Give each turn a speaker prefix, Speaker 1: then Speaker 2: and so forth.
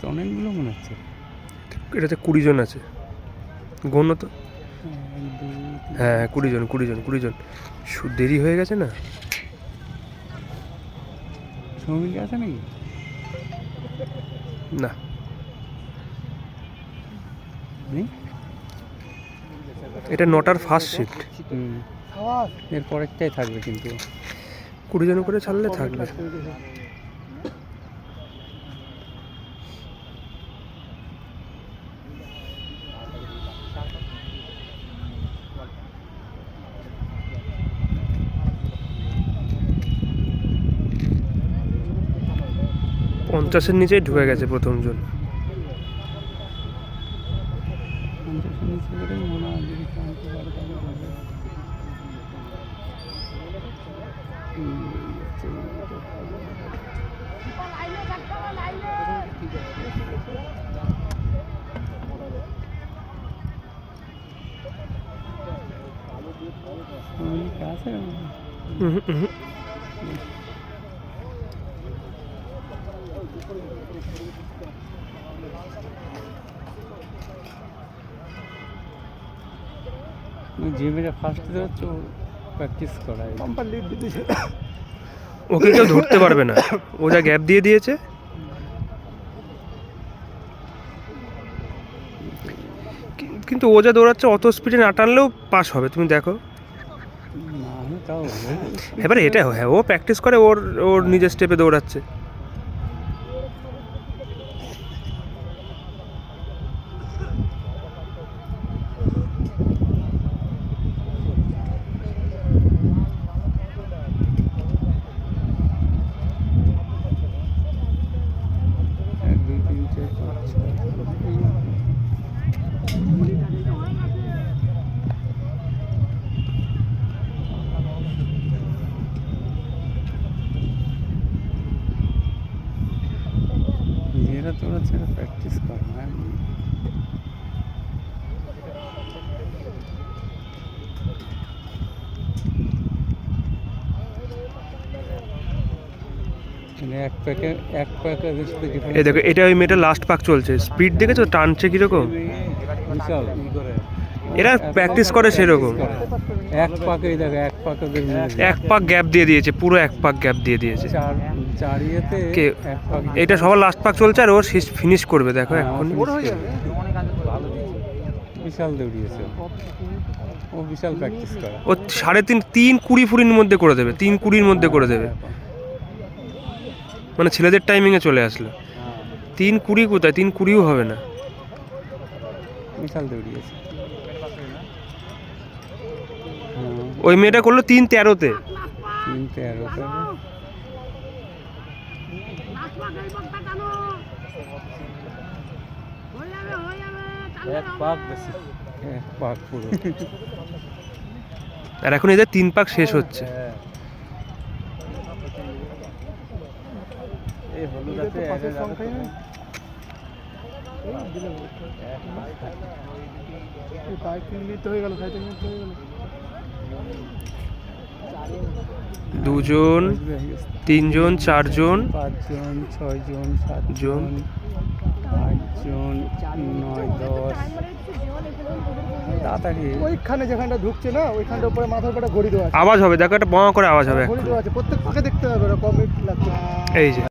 Speaker 1: তো অনেকগুলো মনে হচ্ছে।
Speaker 2: এটাতে কুড়ি জন আছে। গণ্য তো?
Speaker 1: তিন,
Speaker 2: হ্যাঁ কুড়ি জন কুড়ি জন কুড়ি জন। দেরি হয়ে গেছে না?
Speaker 1: শ্রমিক আছে নাকি?
Speaker 2: না। এটা নটার ফার্স্ট শিফট।
Speaker 1: এর পরেরটাই থাকবে কিন্তু।
Speaker 2: কুড়ি জন করে ছাড়লে থাকবে। পঞ্চাশের নিচেই ঢুকে গেছে প্রথমজন
Speaker 1: পঞ্চাশের যে মেয়েটা ফার্স্ট হচ্ছে প্র্যাকটিস করায়।
Speaker 2: ওকে কেউ ধরতে পারবে না। ও যা গ্যাপ দিয়ে দিয়েছে। কিন্তু ও যা দৌড়াচ্ছে অত স্পিডে না টানলেও পাস হবে তুমি দেখো।
Speaker 1: তাও
Speaker 2: এবারে এটা হ্যাঁ ও প্র্যাকটিস করে ওর ওর নিজের স্টেপে দৌড়াচ্ছে
Speaker 1: এক দুই তিন চার পাঁচ ছয় এই নিজেরা তোরা ছেড়ে প্র্যাকটিস কর না
Speaker 2: এই দেখো এটা ওই মেয়েটা লাস্ট পাক চলছে। স্পিড দেখেছ? টানছে কীরকম? এরা প্র্যাকটিস করে সেরকম।
Speaker 1: এক পাকেই দেখো এক পাকে
Speaker 2: এক পাক গ্যাপ দিয়ে দিয়েছে পুরো এক পাক গ্যাপ দিয়ে দিয়েছে। কে? এটা সবার লাস্ট পাক চলছে আর ও শেষ ফিনিশ করবে দেখো
Speaker 1: হ্যাঁ,
Speaker 2: এখন।
Speaker 1: বিশাল দৌড়িয়েছে। ও। বিশাল প্র্যাকটিস করা।
Speaker 2: ও সাড়ে তিন তিন কুড়ি ফুড়ির মধ্যে করে দেবে তিন কুড়ির মধ্যে করে দেবে। মানে ছেলেদের টাইমিংয়ে চলে আসলো। তিন কুড়ি কোথায়? তিন কুড়িও হবে না।
Speaker 1: বিশাল দৌড়িয়েছে।
Speaker 2: ওই মেয়েটা করল তিন তেরোতে।
Speaker 1: তিন তেরোতে
Speaker 3: এক পাক বেশি
Speaker 1: এক পাক পুরো
Speaker 2: আর এখন এদের তিন পাক শেষ হচ্ছে
Speaker 3: হ্যাঁ। এই
Speaker 2: দুজন তিনজন চারজন?
Speaker 1: পাঁচজন ছয়জন সাতজন
Speaker 2: জন।
Speaker 1: আটজন নয় দশ। তাড়াতাড়ি।
Speaker 3: ওইখানে যেখানটা ঢুকছে না ওইখানটা উপরে মাথার উপরে ঘড়ি দেওয়া
Speaker 2: আওয়াজ হবে দেখো একটা বাঁ করে আওয়াজ হবে।
Speaker 3: ঘড়ি
Speaker 2: এখন
Speaker 3: দেওয়া আছে প্রত্যেক পাকে দেখতে হবে ওরা লাগছে
Speaker 2: এই যে।